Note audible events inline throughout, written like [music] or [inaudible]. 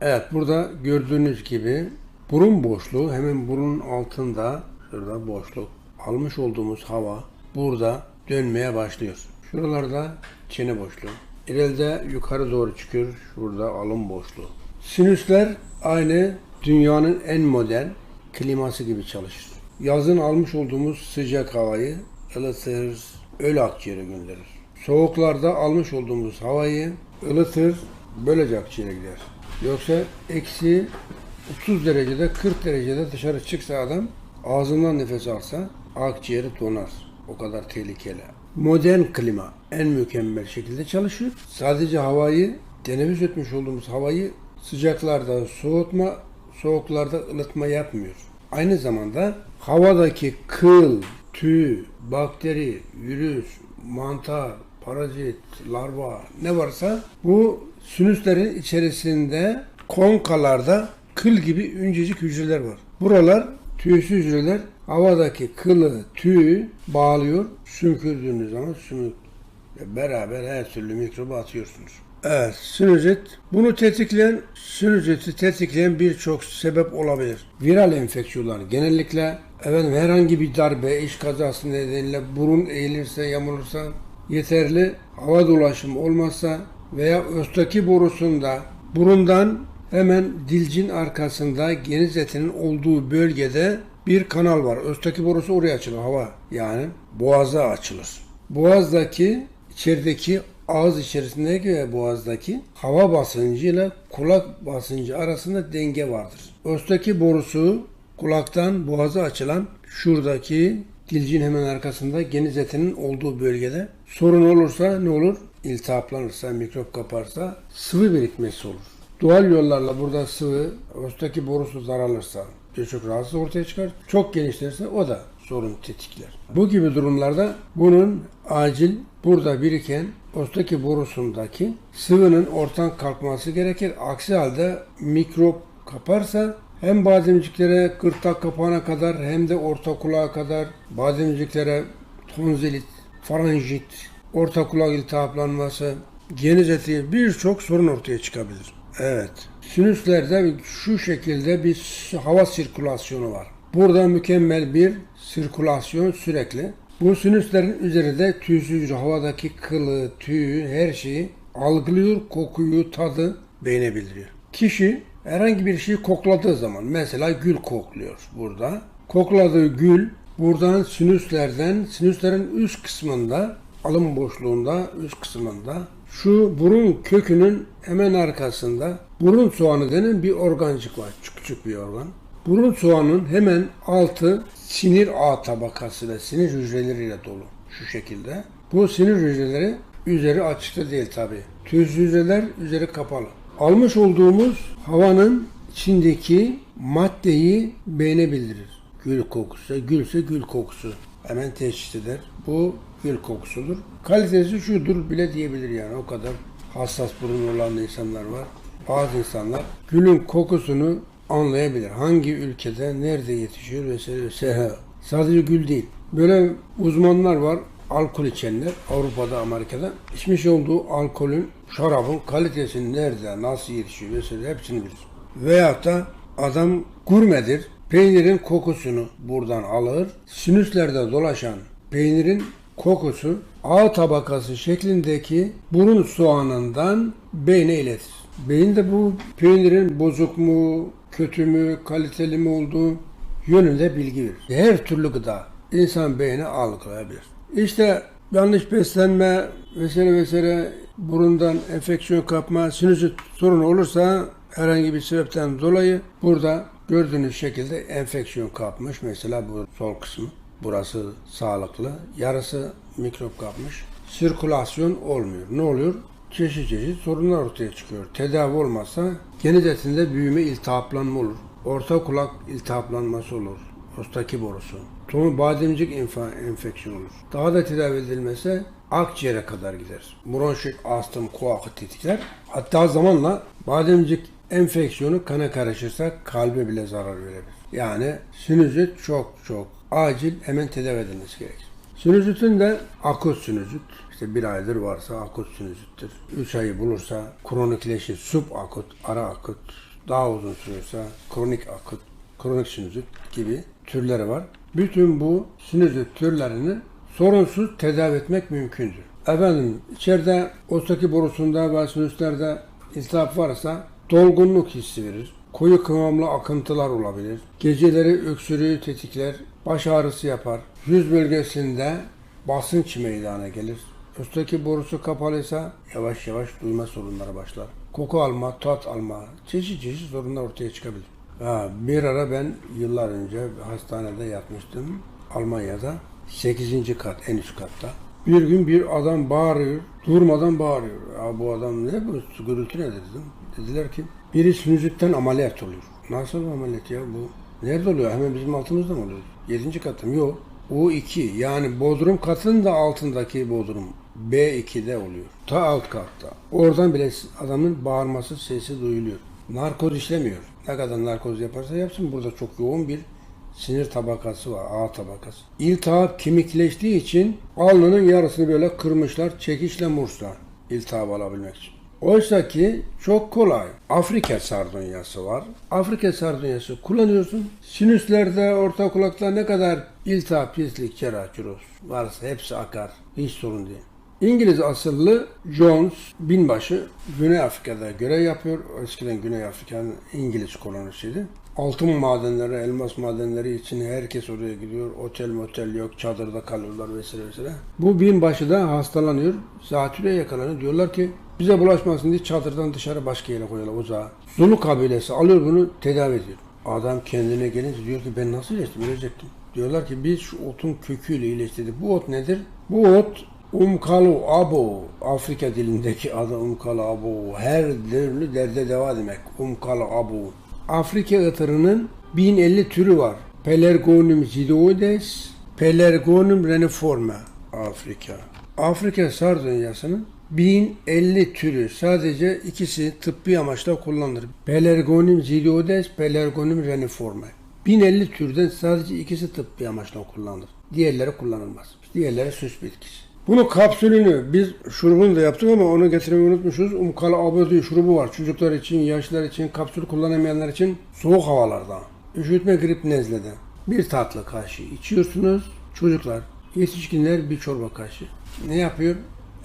Evet burada gördüğünüz gibi burun boşluğu hemen burun altında şurada boşluk almış olduğumuz hava burada dönmeye başlıyor. Şuralarda çene boşluğu. İleride yukarı doğru çıkıyor. Şurada alın boşluğu. Sinüsler aynı dünyanın en modern kliması gibi çalışır. Yazın almış olduğumuz sıcak havayı ılıtır, öyle akciğere gönderir. Soğuklarda almış olduğumuz havayı ılıtır, böylece akciğere gider. Yoksa eksi 30 derecede 40 derecede dışarı çıksa adam ağzından nefes alsa akciğeri donar. O kadar tehlikeli. Modern klima en mükemmel şekilde çalışıyor. Sadece havayı teneffüs etmiş olduğumuz havayı sıcaklarda soğutma, soğuklarda ılıtma yapmıyor. Aynı zamanda havadaki kıl, tüy, bakteri, virüs, mantar, parazit, larva ne varsa bu sinüslerin içerisinde konkalarda kıl gibi üncecik hücreler var. Buralar tüysüz hücreler havadaki kılı, tüyü bağlıyor. Sümkürdüğünüz zaman sümük beraber her türlü mikrobu atıyorsunuz. Evet, sinüzit. Bunu tetikleyen, sinüziti tetikleyen birçok sebep olabilir. Viral enfeksiyonlar genellikle efendim herhangi bir darbe, iş kazası nedeniyle burun eğilirse, yamulursa, yeterli hava dolaşımı olmazsa veya östaki borusunda burundan hemen dilcin arkasında geniz etinin olduğu bölgede bir kanal var. Östaki borusu oraya açılır hava. Yani boğaza açılır. Boğazdaki içerideki ağız içerisindeki ve boğazdaki hava basıncı ile kulak basıncı arasında denge vardır. Östaki borusu kulaktan boğaza açılan şuradaki dilcin hemen arkasında geniz etinin olduğu bölgede sorun olursa ne olur? İltihaplanırsa, mikrop kaparsa sıvı birikmesi olur. Doğal yollarla burada sıvı, östaki borusu zararlırsa birçok rahatsız ortaya çıkar. Çok genişlerse o da sorun tetikler. Bu gibi durumlarda bunun acil burada biriken östaki borusundaki sıvının ortadan kalkması gerekir. Aksi halde mikrop kaparsa hem bademciklere gırtlak kapağına kadar hem de orta kulağa kadar bademciklere tonzilit, faranjit, orta kulak iltihaplanması, geniz eti birçok sorun ortaya çıkabilir. Evet. Sinüslerde şu şekilde bir hava sirkülasyonu var. Burada mükemmel bir sirkülasyon sürekli. Bu sinüslerin üzerinde tüysüz havadaki kılı, tüyü, her şeyi algılıyor, kokuyu, tadı beyne bildiriyor. Kişi herhangi bir şeyi kokladığı zaman mesela gül kokluyor burada. Kokladığı gül buradan sinüslerden, sinüslerin üst kısmında, alın boşluğunda, üst kısmında şu burun kökünün hemen arkasında burun soğanı denen bir organcık var. Küçük bir organ. Burun soğanın hemen altı sinir ağ tabakası ve sinir hücreleriyle dolu. Şu şekilde. Bu sinir hücreleri üzeri açıkta değil tabi. Tüz hücreler üzeri kapalı. Almış olduğumuz havanın içindeki maddeyi beyne bildirir. Gül kokusu, gülse gül kokusu. Hemen teşhis eder. Bu gül kokusudur. Kalitesi şudur bile diyebilir yani o kadar hassas burun olan insanlar var. Bazı insanlar gülün kokusunu anlayabilir. Hangi ülkede, nerede yetişiyor vesaire vesaire. Sadece gül değil. Böyle uzmanlar var. Alkol içenler Avrupa'da, Amerika'da içmiş olduğu alkolün, şarabın kalitesini nerede, nasıl yetişiyor vesaire hepsini bilir. Veyahut da adam gurmedir. Peynirin kokusunu buradan alır. Sinüslerde dolaşan peynirin kokusu ağ tabakası şeklindeki burun soğanından beyne iletir. Beyin de bu peynirin bozuk mu, kötü mü, kaliteli mi olduğu yönünde bilgi verir. Her türlü gıda insan beyni algılayabilir. İşte yanlış beslenme vesaire vesaire burundan enfeksiyon kapma, sinüzit sorunu olursa herhangi bir sebepten dolayı burada gördüğünüz şekilde enfeksiyon kapmış. Mesela bu sol kısmı. Burası sağlıklı. Yarısı mikrop kapmış. Sirkülasyon olmuyor. Ne oluyor? Çeşit çeşit sorunlar ortaya çıkıyor. Tedavi olmazsa geniz etinde büyüme, iltihaplanma olur. Orta kulak iltihaplanması olur. Ostaki borusu. Tonu bademcik infa, enfeksiyon olur. Daha da tedavi edilmese akciğere kadar gider. Bronşit, astım, kuakı tetikler. Hatta zamanla bademcik enfeksiyonu kana karışırsa kalbe bile zarar verebilir. Yani sinüzit çok çok acil hemen tedavi edilmesi gerekir. Sinüzitin de akut sinüzit, İşte bir aydır varsa akut sinüzittir. Üç ayı bulursa kronikleşir. Subakut, ara akut. Daha uzun sürüyorsa kronik akut, kronik sinüzit gibi türleri var. Bütün bu sinüzit türlerini sorunsuz tedavi etmek mümkündür. Efendim içeride ostaki borusunda ve sinüslerde iltihap varsa dolgunluk hissi verir. Koyu kıvamlı akıntılar olabilir. Geceleri öksürüğü tetikler, baş ağrısı yapar. Yüz bölgesinde basınç meydana gelir. Üstteki borusu kapalıysa yavaş yavaş duyma sorunları başlar. Koku alma, tat alma, çeşit çeşit sorunlar ortaya çıkabilir. Ha, bir ara ben yıllar önce hastanede yatmıştım Almanya'da. 8. kat, en üst katta. Bir gün bir adam bağırıyor, durmadan bağırıyor. Ya bu adam ne bu gürültü ne dedim. Dediler ki biri sinüzitten ameliyat oluyor. Nasıl ameliyat ya bu? Nerede oluyor? Hemen bizim altımızda mı oluyor? 7. katta mı? Yok. U2 yani Bodrum katının da altındaki Bodrum B2'de oluyor. Ta alt katta. Oradan bile adamın bağırması sesi duyuluyor. Narkoz işlemiyor. Ne kadar narkoz yaparsa yapsın burada çok yoğun bir sinir tabakası var, A tabakası. İltihap kemikleştiği için alnının yarısını böyle kırmışlar, çekişle mursla iltihap alabilmek için. Oysa ki çok kolay. Afrika sardunyası var. Afrika sardunyası kullanıyorsun. Sinüslerde, orta kulakta ne kadar iltihap, pislik, cerrahçuroz varsa hepsi akar. Hiç sorun değil. İngiliz asıllı Jones binbaşı Güney Afrika'da görev yapıyor. Eskiden Güney Afrika'nın İngiliz kolonisiydi. Altın madenleri, elmas madenleri için herkes oraya gidiyor. Otel motel yok, çadırda kalıyorlar vesaire vesaire. Bu binbaşı da hastalanıyor. Zatürre yakalanıyor. Diyorlar ki bize bulaşmasın diye çadırdan dışarı başka yere koyuyorlar uzağa. Zulu kabilesi alıyor bunu tedavi ediyor. Adam kendine gelince diyor ki ben nasıl iyileştim, ölecektim. Diyorlar ki biz şu otun köküyle iyileştirdik. Bu ot nedir? Bu ot Umkalu abo, Afrika dilindeki adı Umkalu abo, her türlü derde deva demek. Umkalu abo. Afrika ıtırının 1050 türü var. Pelargonium zidoides, Pelargonium reniforme Afrika. Afrika sardunyasının 1050 türü sadece ikisi tıbbi amaçla kullanılır. Pelargonium zidoides, Pelargonium reniforme. 1050 türden sadece ikisi tıbbi amaçla kullanılır. Diğerleri kullanılmaz. Diğerleri süs bitkisi. Bunun kapsülünü biz şurubunu da yaptık ama onu getirmeyi unutmuşuz. Umkala abodi şurubu var. Çocuklar için, yaşlılar için, kapsül kullanamayanlar için soğuk havalarda. Üşütme, grip, nezlede. Bir tatlı kaşığı içiyorsunuz. Çocuklar, yetişkinler bir çorba kaşığı. Ne yapıyor?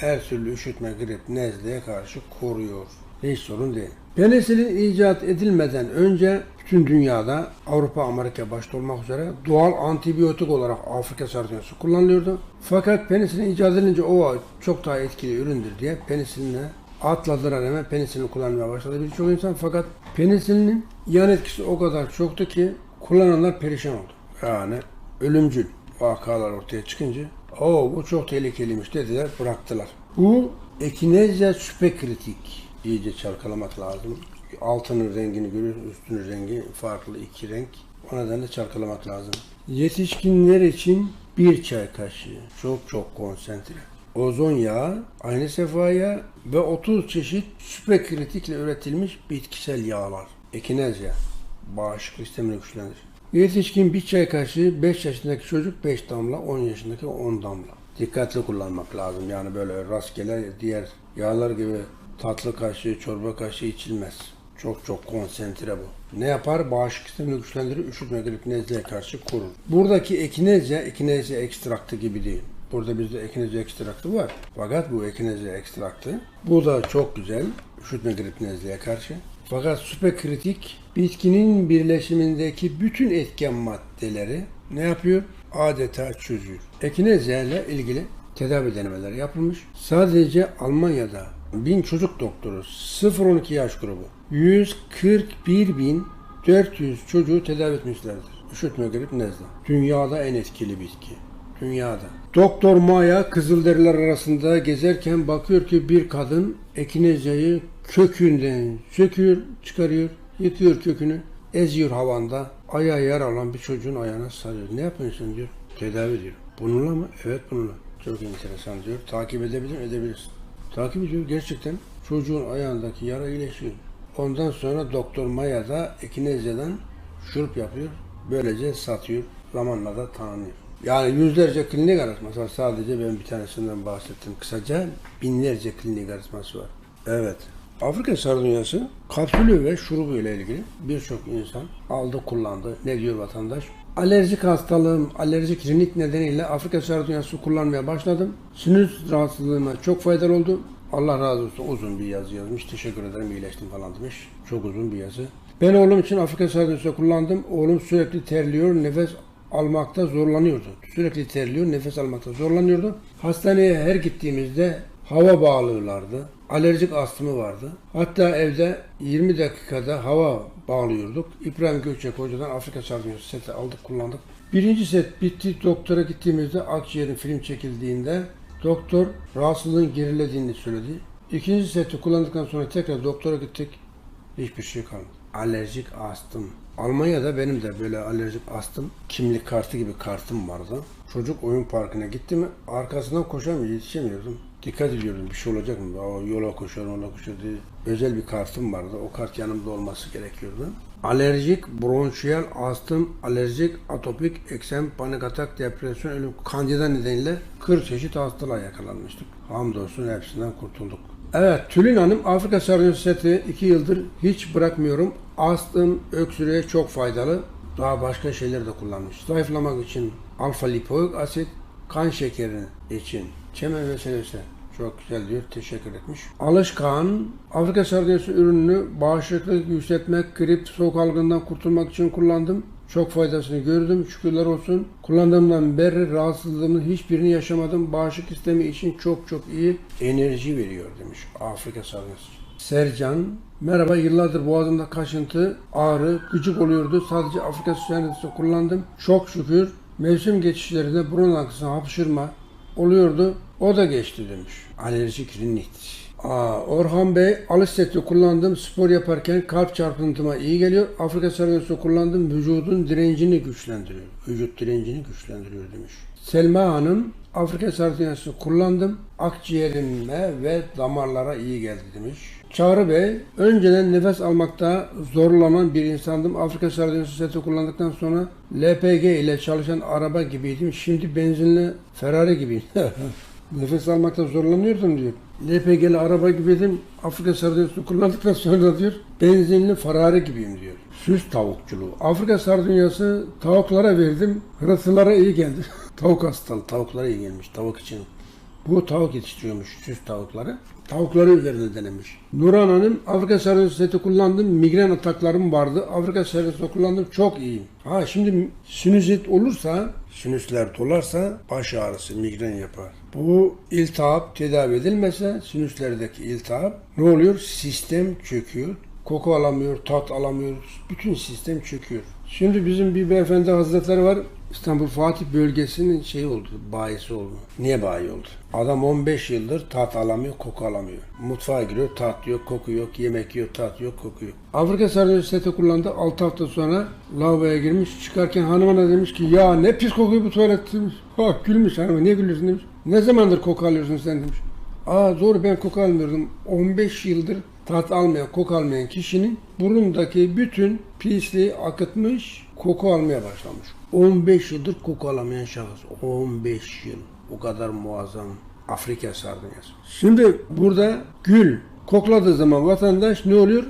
Her türlü üşütme, grip, nezleye karşı koruyor. Hiç sorun değil. Penisilin icat edilmeden önce bütün dünyada Avrupa, Amerika başta olmak üzere doğal antibiyotik olarak Afrika sardunyası kullanılıyordu. Fakat penisilin icat edilince o çok daha etkili üründür diye penisiline atladılar hemen penisilin kullanmaya başladı birçok insan. Fakat penisilinin yan etkisi o kadar çoktu ki kullananlar perişan oldu. Yani ölümcül vakalar ortaya çıkınca o bu çok tehlikeliymiş dediler bıraktılar. Bu Echinacea superkritik iyice çalkalamak lazım. Altının rengini görüyorsun, üstünün rengi farklı iki renk. O nedenle çalkalamak lazım. Yetişkinler için bir çay kaşığı çok çok konsantre. Ozon yağı, aynı sefaya ve 30 çeşit süperkritikle üretilmiş bitkisel yağlar. Ekinezya, bağışıklık sistemini güçlendirir. Yetişkin bir çay kaşığı 5 yaşındaki çocuk 5 damla, 10 yaşındaki 10 damla. Dikkatli kullanmak lazım. Yani böyle rastgele diğer yağlar gibi tatlı kaşığı, çorba kaşığı içilmez. Çok çok konsantre bu. Ne yapar? Bağışıklık sistemini güçlendirir, üşütme, grip, nezleye karşı korur. Buradaki ekinezya, ekinezya ekstraktı gibi değil. Burada bizde ekinezya ekstraktı var. Fakat bu ekinezya ekstraktı. Bu da çok güzel. Üşütme, grip, nezleye karşı. Fakat süperkritik bitkinin birleşimindeki bütün etken maddeleri ne yapıyor? Adeta çözüyor. Ekinezya ile ilgili tedavi denemeleri yapılmış. Sadece Almanya'da 1000 çocuk doktoru 0-12 yaş grubu 141.400 çocuğu tedavi etmişlerdir. Üşütme, grip, nezle. Dünyada en etkili bitki. Dünyada. Doktor Maya Kızılderililer arasında gezerken bakıyor ki bir kadın ekinezyayı kökünden söküyor, çıkarıyor, yıkıyor kökünü, eziyor havanda. Ayağı yaralan bir çocuğun ayağına sarıyor. Ne yapıyorsun diyor. Tedavi diyor. Bununla mı? Evet bununla. Çok enteresan diyor. Takip edebilir edebilirsin. Takip ediyor gerçekten. Çocuğun ayağındaki yara iyileşiyor. Ondan sonra Doktor Maya da ekinezya'dan şurup yapıyor. Böylece satıyor. Zamanla da tanınıyor. Yani yüzlerce klinik arasması var. Sadece ben bir tanesinden bahsettim. Kısaca binlerce klinik arasması var. Evet. Afrika sardunyası kapsülü ve şurubu ile ilgili birçok insan aldı kullandı. Ne diyor vatandaş? Alerjik hastalığım, alerjik rinit nedeniyle Afrika sardunyası kullanmaya başladım. Sinüs rahatsızlığıma çok faydalı oldu. Allah razı olsun uzun bir yazı yazmış. Teşekkür ederim iyileştim falan demiş. Çok uzun bir yazı. Ben oğlum için Afrika sardunyası kullandım. Oğlum sürekli terliyor, nefes almakta zorlanıyordu. Sürekli terliyor, nefes almakta zorlanıyordu. Hastaneye her gittiğimizde hava bağlıyorlardı. Alerjik astımı vardı. Hatta evde 20 dakikada hava bağlıyorduk. İbrahim Gökçek hocadan Afrika sardunyası seti aldık kullandık. Birinci set bitti. Doktora gittiğimizde akciğerin film çekildiğinde doktor rahatsızlığın gerilediğini söyledi. İkinci seti kullandıktan sonra tekrar doktora gittik. Hiçbir şey kalmadı. Alerjik astım. Almanya'da benim de böyle alerjik astım kimlik kartı gibi kartım vardı. Çocuk oyun parkına gitti mi arkasından koşamıyor, yetişemiyordum. Dikkat ediyordum bir şey olacak mı? Aa, yola koşar, yola koşar diye. Özel bir kartım vardı. O kart yanımda olması gerekiyordu. Alerjik, bronşiyel astım, alerjik, atopik, eksem, panik atak, depresyon, ölüm, kandida nedeniyle 40 çeşit hastalığa yakalanmıştık. Hamdolsun hepsinden kurtulduk. Evet, Tülin Hanım Afrika sardunyası seti 2 yıldır hiç bırakmıyorum. Astım, öksürüğe çok faydalı. Daha başka şeyler de kullanmış. Zayıflamak için alfa lipoik asit, kan şekeri için, çemen meselesi çok güzel diyor. Teşekkür etmiş. Alışkan, Afrika sardunyası ürününü bağışıklık yükseltmek, grip, soğuk algından kurtulmak için kullandım. Çok faydasını gördüm. Şükürler olsun. Kullandığımdan beri rahatsızlığımın hiçbirini yaşamadım. Bağışıklık sistemi için çok çok iyi enerji veriyor demiş. Afrika sardunyası. Sercan, merhaba yıllardır boğazımda kaşıntı, ağrı, gıcık oluyordu. Sadece Afrika sardunyası kullandım. Çok şükür mevsim geçişlerinde burun akısına hapşırma oluyordu. O da geçti demiş. Alerjik rinit. Aa, Orhan Bey alış seti kullandım. Spor yaparken kalp çarpıntıma iyi geliyor. Afrika sarıyosu kullandım. Vücudun direncini güçlendiriyor. Vücut direncini güçlendiriyor demiş. Selma Hanım Afrika sardunyası kullandım. Akciğerime ve damarlara iyi geldi demiş. Çağrı Bey, önceden nefes almakta zorlanan bir insandım. Afrika sardunyası seti kullandıktan sonra LPG ile çalışan araba gibiydim. Şimdi benzinli Ferrari gibiyim. [laughs] nefes almakta zorlanıyordum diyor. LPG'li araba gibiydim. Afrika sardunyası kullandıktan sonra diyor benzinli Ferrari gibiyim diyor. Süs tavukçuluğu. Afrika sardunyası tavuklara verdim. Hırıltılara iyi geldi. [laughs] Tavuk hastalığı. Tavuklara iyi. Tavuk için. Bu tavuk yetiştiriyormuş süs tavukları. Tavukları üzerinde denemiş. Nurhan Hanım Afrika sardunyası seti kullandım. Migren ataklarım vardı. Afrika sardunyası kullandım. Çok iyiyim. Ha şimdi sinüzit olursa, sinüsler dolarsa baş ağrısı, migren yapar. Bu iltihap tedavi edilmese sinüslerdeki iltihap ne oluyor? Sistem çöküyor. Koku alamıyor, tat alamıyor. Bütün sistem çöküyor. Şimdi bizim bir beyefendi hazretleri var. İstanbul Fatih bölgesinin şey oldu, bayisi oldu. Niye bayi oldu? Adam 15 yıldır tat alamıyor, koku alamıyor. Mutfağa giriyor, tat yok, koku yok, yemek yok, tat yok, koku yok. Afrika sardunyası seti kullandı. 6 hafta sonra lavaboya girmiş. Çıkarken hanımına demiş ki ya ne pis kokuyor bu tuvalet demiş. Ha gülmüş hanıma niye gülüyorsun demiş. Ne zamandır koku alıyorsun sen demiş. Aa doğru ben koku almıyordum. 15 yıldır tat almayan, koku almayan kişinin burundaki bütün pisliği akıtmış, koku almaya başlamış. 15 yıldır koku alamayan şahıs. 15 yıl. O kadar muazzam Afrika sardunyası. Şimdi burada gül kokladığı zaman vatandaş ne oluyor?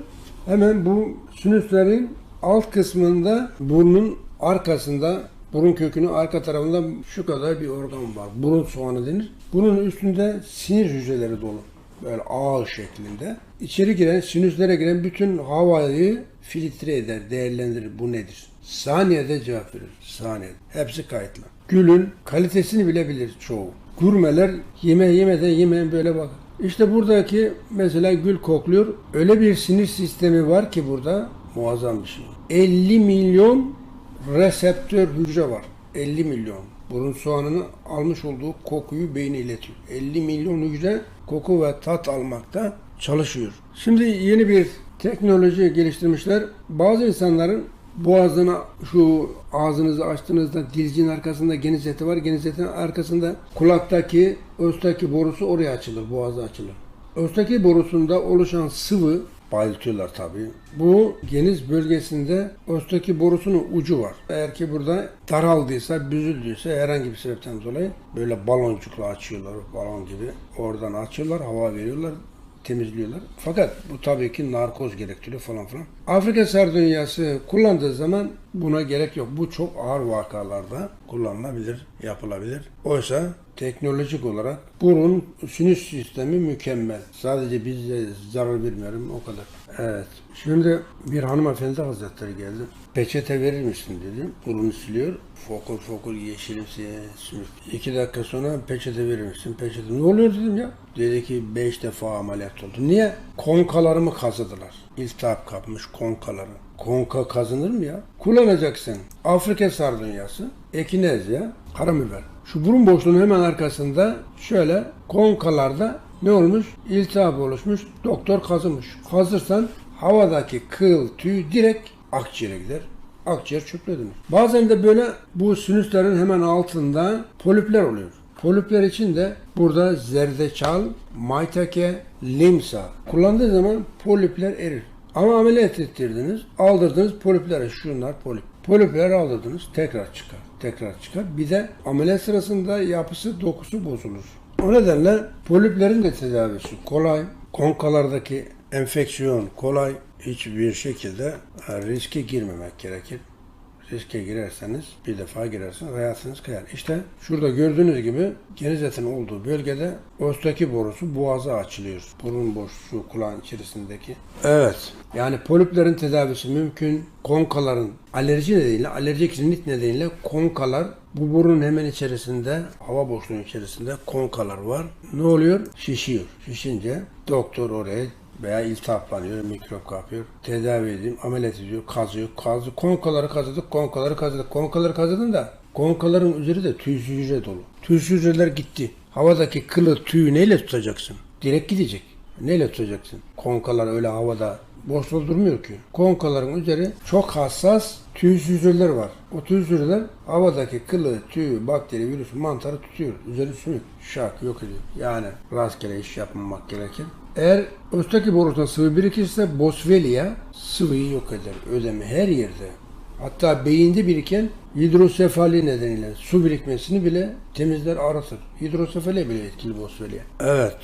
Hemen bu sinüslerin alt kısmında burnun arkasında burun kökünün arka tarafında şu kadar bir organ var. Burun soğanı denir. Bunun üstünde sinir hücreleri dolu. Böyle ağ şeklinde. İçeri giren, sinüslere giren bütün havayı filtre eder, değerlendirir. Bu nedir? Saniyede cevap verir. Saniyede. Hepsi kayıtlı. Gülün kalitesini bilebilir çoğu. Gurmeler yeme yemeden yemeyen böyle bak. İşte buradaki mesela gül kokluyor. Öyle bir sinir sistemi var ki burada muazzam bir şey. 50 milyon reseptör hücre var. 50 milyon. Burun soğanını almış olduğu kokuyu beyne iletiyor. 50 milyon hücre koku ve tat almakta çalışıyor. Şimdi yeni bir teknoloji geliştirmişler. Bazı insanların boğazına şu ağzınızı açtığınızda dilicin arkasında geniz eti var. Geniz etinin arkasında kulaktaki östaki borusu oraya açılır. Boğazı açılır. Östaki borusunda oluşan sıvı bayıltıyorlar tabii. Bu geniz bölgesinde östeki borusunun ucu var. Eğer ki burada daraldıysa, büzüldüyse herhangi bir sebepten dolayı böyle baloncukla açıyorlar, balon gibi. Oradan açıyorlar, hava veriyorlar, temizliyorlar. Fakat bu tabii ki narkoz gerektiriyor falan filan. Afrika sardunyası kullandığı zaman buna gerek yok. Bu çok ağır vakalarda kullanılabilir, yapılabilir. Oysa teknolojik olarak burun sinüs sistemi mükemmel. Sadece bize zarar vermiyorum o kadar. Evet. Şimdi bir hanımefendi hazretleri geldi. Peçete verir misin dedi. Burunu siliyor. Fokur fokur yeşilimsi sümük. İki dakika sonra peçete verir misin? Peçete. Ne oluyor dedim ya. Dedi ki beş defa ameliyat oldu. Niye? Konkalarımı kazıdılar. İltihap kapmış konkaları. Konka kazınır mı ya? Kullanacaksın. Afrika sardunyası, ekinezya, karabiber. Şu burun boşluğunun hemen arkasında şöyle konkalarda ne olmuş? İltihap oluşmuş. Doktor kazımış. Kazırsan havadaki kıl, tüy direkt akciğere gider. Akciğer çöplediniz. Bazen de böyle bu sinüslerin hemen altında polipler oluyor. Polipler için de burada zerdeçal, maitake, limsa kullandığı zaman polipler erir. Ama ameliyat ettirdiniz, aldırdınız poliplere şunlar polip. Polipleri aldırdınız tekrar çıkar, tekrar çıkar. Bir de ameliyat sırasında yapısı, dokusu bozulur. O nedenle poliplerin de tedavisi kolay. Konkalardaki enfeksiyon kolay. Hiçbir şekilde e, riske girmemek gerekir riske girerseniz bir defa girerseniz hayatınız kayar. İşte şurada gördüğünüz gibi geniz etinin olduğu bölgede ostaki borusu boğazı açılıyor. Burun boşluğu kulağın içerisindeki. Evet. Yani poliplerin tedavisi mümkün. Konkaların alerji nedeniyle, alerjik rinit nedeniyle konkalar bu burun hemen içerisinde, hava boşluğunun içerisinde konkalar var. Ne oluyor? Şişiyor. Şişince doktor oraya veya iltihaplanıyor, mikrop kapıyor. Tedavi edeyim, ameliyat ediyor, kazıyor, kazıyor. Konkaları kazıdık, konkaları kazıdık. Konkaları kazıdın da konkaların üzeri de tüysüz hücre dolu. Tüysüz hücreler gitti. Havadaki kılı, tüyü neyle tutacaksın? Direkt gidecek. Neyle tutacaksın? Konkalar öyle havada boş durmuyor ki. Konkaların üzeri çok hassas tüysüz hücreler var. O tüysüz hücreler havadaki kılı, tüyü, bakteri, virüs, mantarı tutuyor. Üzeri sümük, şak yok ediyor. Yani rastgele iş yapmamak gerekir. Eğer östaki borusunda sıvı birikirse Boswellia sıvıyı yok eder. Ödemi her yerde. Hatta beyinde biriken hidrosefali nedeniyle su birikmesini bile temizler aratır. Hidrosefali bile etkili Boswellia. Evet.